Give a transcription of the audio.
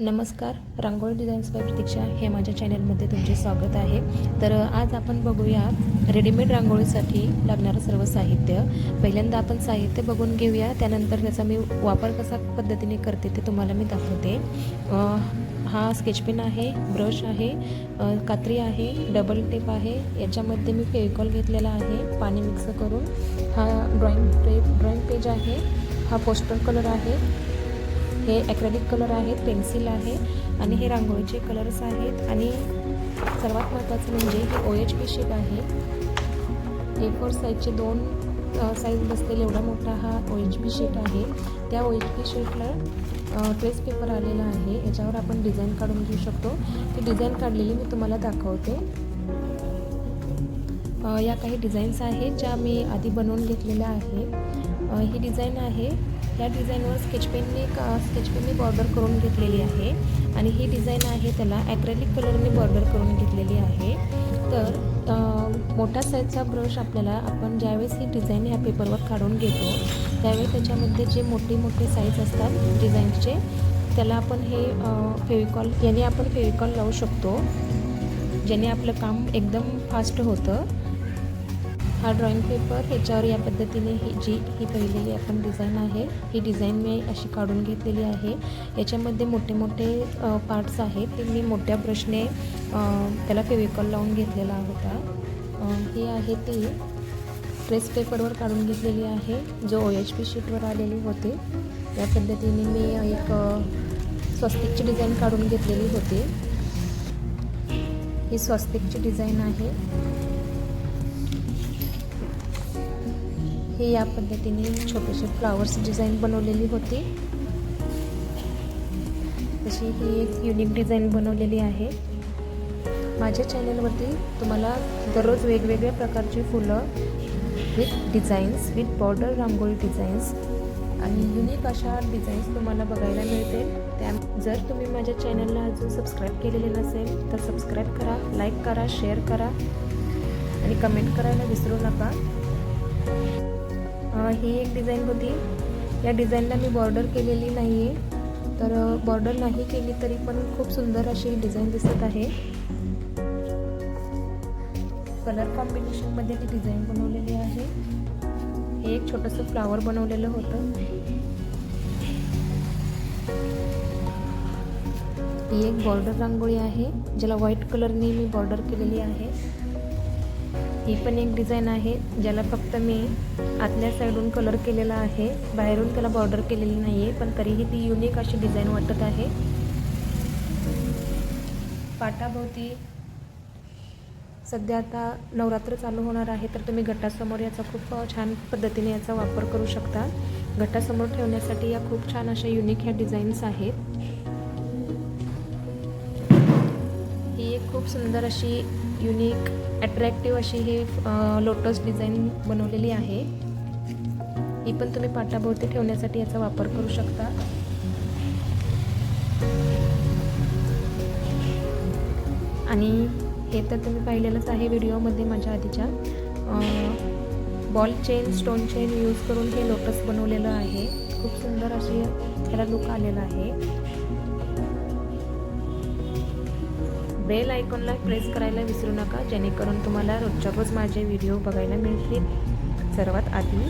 नमस्कार रांगोळी designs bye प्रतीक्षा हे माझ्या चॅनलमध्ये तुमचे स्वागत आहे. तर आज आपण बघूया रेडीमेड रांगोळीसाठी लागणारं सर्व साहित्य. पहिल्यांदा आपण साहित्य बघून घेऊया त्यानंतर त्याचा मी वापर कसा पद्धतीने करते ते तुम्हाला मी दाखवते. हा स्केच पेन आहे ब्रश आहे कात्री आहे डबल टेप आहे याच्यामध्ये मी फेविकॉल घेतलेला आहे पाणी मिक्स करून. हा ड्रॉइंग पे ड्रॉइंग पेज आहे हा पोस्टर कलर आहे हे ॲक्रेलिक कलर आहेत पेन्सिल आहे आणि हे रांगोळीचे कलर्स आहेत. आणि सर्वात महत्त्वाचं म्हणजे हे ओ एच पी शीट आहे. ए फोर साईजचे दोन साईज बसलेला एवढा मोठा हा ओ एच पी शीट आहे. त्या ओ एच पी शीटला ट्रेस पेपर आलेला आहे. याच्यावर आपण डिझाईन काढून घेऊ शकतो. ती डिझाईन काढलेली मी तुम्हाला दाखवते. या काही डिझाईन्स आहेत ज्या मी आधी बनवून घेतलेल्या आहेत. ही डिझाईन आहे या डिझाईनवर स्केच स्केचपेनने का स्केच बॉर्डर करून घेतलेली आहे. आणि ही डिझाईन आहे त्याला ॲक्रेलिक कलरने बॉर्डर करून घेतलेली आहे. तर मोठा मोठ्या साईजचा ब्रश आपल्याला आपण ज्यावेळेस ही डिझाईन ह्या पेपरवर काढून घेतो त्यावेळेस त्याच्यामध्ये जे मोठे मोठे साईज असतात डिझाईनचे त्याला आपण हे फेविकॉल याने आपण फेविकॉल लावू शकतो ज्याने आपलं काम एकदम फास्ट होतं. हा ड्रॉइंग पेपर ह्याच्यावर या पद्धतीने ही जी ही पहिलेली आपण डिझाईन आहे ही डिझाईन मी अशी काढून घेतलेली आहे. याच्यामध्ये मोठे मोठे पार्ट्स आहेत. ते मी मोठ्या ब्रशने त्याला फेविकॉल लावून घेतलेला होता. हे ही आहे ती ट्रेस पेपरवर काढून घेतलेली आहे जो ओ एच पी शीटवर आलेली होती. या पद्धतीने मी एक स्वस्तिकची डिझाईन काढून घेतलेली होती. ही स्वस्तिकची डिझाईन आहे. हे या पद्धतीने छोटेसे फ्लावर्स डिझाईन बनवलेली होती. तशी ही एक युनिक डिझाईन बनवलेली आहे. माझ्या चॅनलवरती तुम्हाला दररोज वेगवेगळ्या प्रकारची फुलं with designs with border rangoli designs आणि युनिक अशा डिझाईन्स तुम्हाला बघायला मिळतील. त्या जर तुम्ही माझ्या चॅनलला अजून सबस्क्राईब केलेले नसेल तर सबस्क्राईब करा लाईक करा शेअर करा आणि कमेंट करायला विसरू नका. ही एक डिझाईन होती. या डिझाईनला मी बॉर्डर केलेली नाही आहे तर बॉर्डर नाही केली तरी पण खूप सुंदर अशी डिझाईन दिसत आहे. कलर कॉम्बिनेशनमध्ये ती डिझाईन बनवलेली आहे. हे एक छोटंसं फ्लावर बनवलेलं होतं. ही एक बॉर्डर रांगोळी आहे ज्याला व्हाईट कलरने मी बॉर्डर केलेली आहे. ही पण एक डिझाईन आहे ज्याला फक्त मी आतल्या साईडून कलर केलेला आहे. बाहेरून त्याला बॉर्डर केलेली नाही आहे पण तरीही ती युनिक अशी डिझाईन वाटत आहे. पाटाभोवती सध्या आता नवरात्र चालू होणार आहे तर तुम्ही घटासमोर याचा खूप छान पद्धतीने याचा वापर करू शकता. घटासमोर ठेवण्यासाठी या खूप छान अशा युनिक ह्या डिझाईन्स आहेत. खूप सुंदर अशी युनिक अट्रॅक्टिव्ह अशी ही लोटस डिझाईन बनवलेली आहे. ही पण तुम्ही पाटाभोवती ठेवण्यासाठी याचा वापर करू शकता. आणि हे तर तुम्ही पाहिलेलंच आहे व्हिडिओमध्ये माझ्या आधीच्या. Ball chain stone chain use करून हे लोटस बनवलेलं आहे. खूप सुंदर अशी त्याला लुक आलेला आहे. बेल आयकॉनला प्रेस करायला विसरू नका जेणेकरून तुम्हाला रोजच्या रोज माझे व्हिडिओ बघायला मिळतील. सर्वात आधी